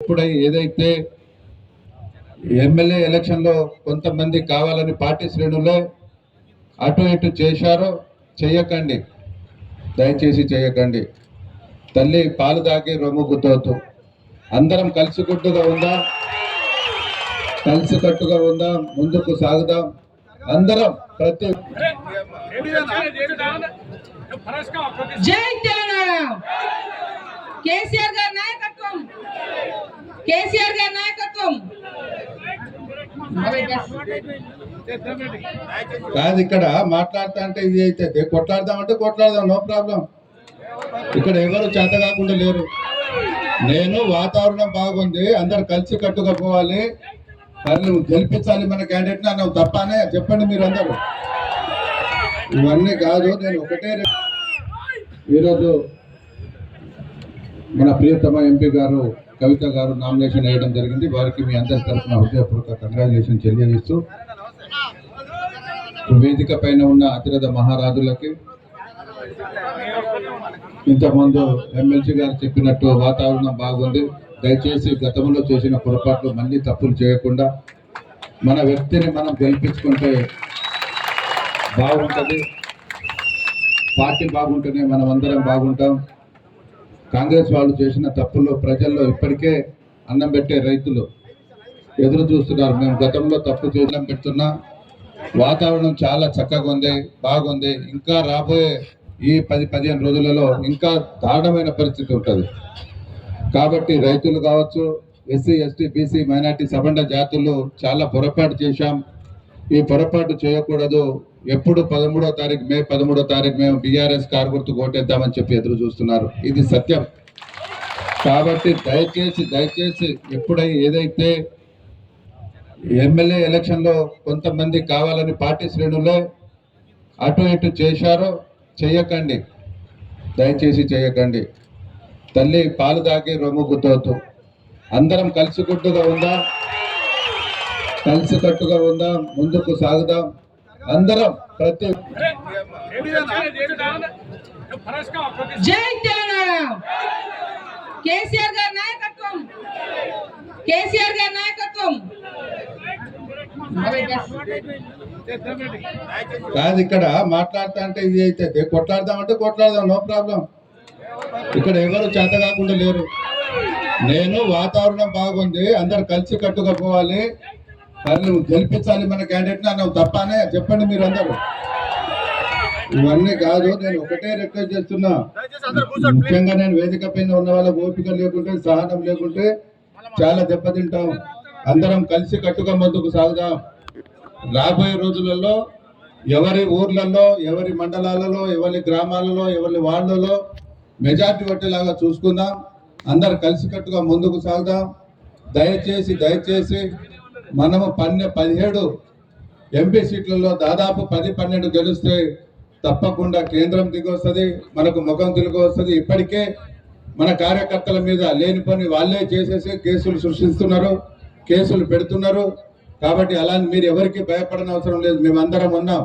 ఇప్పుడు ఏదైతే ఎమ్మెల్యే ఎలక్షన్లో కొంతమంది కావాలని పార్టీ శ్రేణులే అటు ఇటు చేశారో చెయ్యకండి. దయచేసి చేయకండి తల్లి పాలు తాగి రొమ్ము గుద్దవద్దు అందరం కలిసికట్టుగా ఉందాం. కలిసికట్టుగా ఉందాం. ముందుకు సాగుదాం. అందరం ప్రతి జై తెలంగాణ కేసీఆర్ గారి నాయకత్వం. కేసీఆర్ గారి నాయకత్వం. కాదు. ఇక్కడ మాట్లాడతా అంటే ఇది అయితే కొట్లాడదామంటే కొట్లాడదాం నో ప్రాబ్లం ఇక్కడ ఎవరు చేత కాకుండా లేరు. నేను వాతావరణం బాగుంది అందరు కలిసి కట్టుగా పోవాలి. వాళ్ళు గెలిపించాలి మన క్యాండిడేట్ అన్న తప్పనే చెప్పండి మీరు అందరూ. ఇవన్నీ కాదు నేను ఒకటే ఈరోజు మన ప్రియతమ ఎంపీ గారు కవిత గారు నామినేషన్ వేయడం జరిగింది. వారికి మీ అందరి తరఫున హృదయపూర్వక కంగ్రాచులేషన్ తెలియజేస్తూ వేదిక పైన ఉన్న అతిరథ మహారాజులకి ఇంతకుముందు ఎమ్మెల్సీ గారు చెప్పినట్టు వాతావరణం బాగుంది. దయచేసి గతంలో చేసిన పొరపాట్లు మళ్ళీ తప్పులు చేయకుండా మన వ్యక్తిని మనం గెలిపించుకుంటే బాగుంటుంది. పార్టీ బాగుంటేనే మనం అందరం బాగుంటాం. కాంగ్రెస్ వాళ్ళు చేసిన తప్పులు ప్రజల్లో ఇప్పటికే అన్నం పెట్టే రైతులు ఎదురు చూస్తున్నారు. మేము గతంలో తప్పు చేయడం పెడుతున్నా వాతావరణం చాలా చక్కగా ఉంది బాగుంది. ఇంకా రాబోయే ఈ పది పదిహేను రోజులలో ఇంకా దారుణమైన పరిస్థితి ఉంటుంది. కాబట్టి రైతులు కావచ్చు ఎస్సీ ఎస్టీ బీసీ మైనార్టీ సబండ జాతులు చాలా పొరపాటు చేశాం. ఈ పొరపాటు చేయకూడదు. ఎప్పుడు పదమూడో తారీఖు మే పదమూడో తారీఖు మేము బీఆర్ఎస్ కారు గుర్తు కోటేద్దామని చెప్పి ఎదురు చూస్తున్నారు. ఇది సత్యం. కాబట్టి దయచేసి దయచేసి ఎప్పుడై ఏదైతే ఎమ్మెల్యే ఎలక్షన్లో కొంతమంది కావాలని పార్టీ శ్రేణులే అటు ఇటు చేశారో చెయ్యకండి. దయచేసి చేయకండి తల్లి పాలు తాగి రొమ్ము గుద్దవద్దు అందరం కలిసికట్టుగా ఉందా. కలిసికట్టుగా ఉందాం ముందుకు సాగుదాం. అందరం ప్రతి జై తెలంగాణ. కేసీఆర్ గారి నాయకత్వం. కేసీఆర్ గారి నాయకత్వం. కాదు ఇక్కడ మాట్లాడతా అంటే ఇది అయితే కొట్లాడదామంటే కొట్లాడదాం నో ప్రాబ్లం ఇక్కడ ఎవరు చేత కాకుండా లేరు. నేను వాతావరణం బాగుంది అందరు కలిసి కట్టుగా పోవాలి. వాళ్ళు గెలిపించాలి మన క్యాండిడేట్ అన్నావు తప్పనే చెప్పండి మీరు అందరూ ఇవన్నీ కాదు నేను ఒకటే రిక్వెస్ట్ చేస్తున్నా. ముఖ్యంగా నేను వేదిక పైన ఉన్న వాళ్ళ ఓపిక లేకుంటే సహనం లేకుంటే చాలా దెబ్బతింటాం. అందరం కలిసి కట్టుగా ముందుకు సాగుదాం. రాబోయే రోజులలో ఎవరి ఊర్లలో ఎవరి మండలాలలో ఎవరి గ్రామాలలో ఎవరి వార్డులలో మెజార్టీ వచ్చేలాగా చూసుకుందాం. అందరు కలిసికట్టుగా ముందుకు సాగుదాం. దయచేసి దయచేసి మనము పన్నె పదిహేడు ఎంపీ సీట్లలో దాదాపు పది పన్నెండు గెలిస్తే తప్పకుండా కేంద్రం దిగి వస్తుంది మనకు ముఖం తిరిగి వస్తుంది ఇప్పటికే మన కార్యకర్తల మీద లేని పని వాళ్ళే చేసేసి కేసులు సృష్టిస్తున్నారు కేసులు పెడుతున్నారు. కాబట్టి అలా మీరు ఎవరికి భయపడనవసరం లేదు. మేమందరం ఉన్నాం.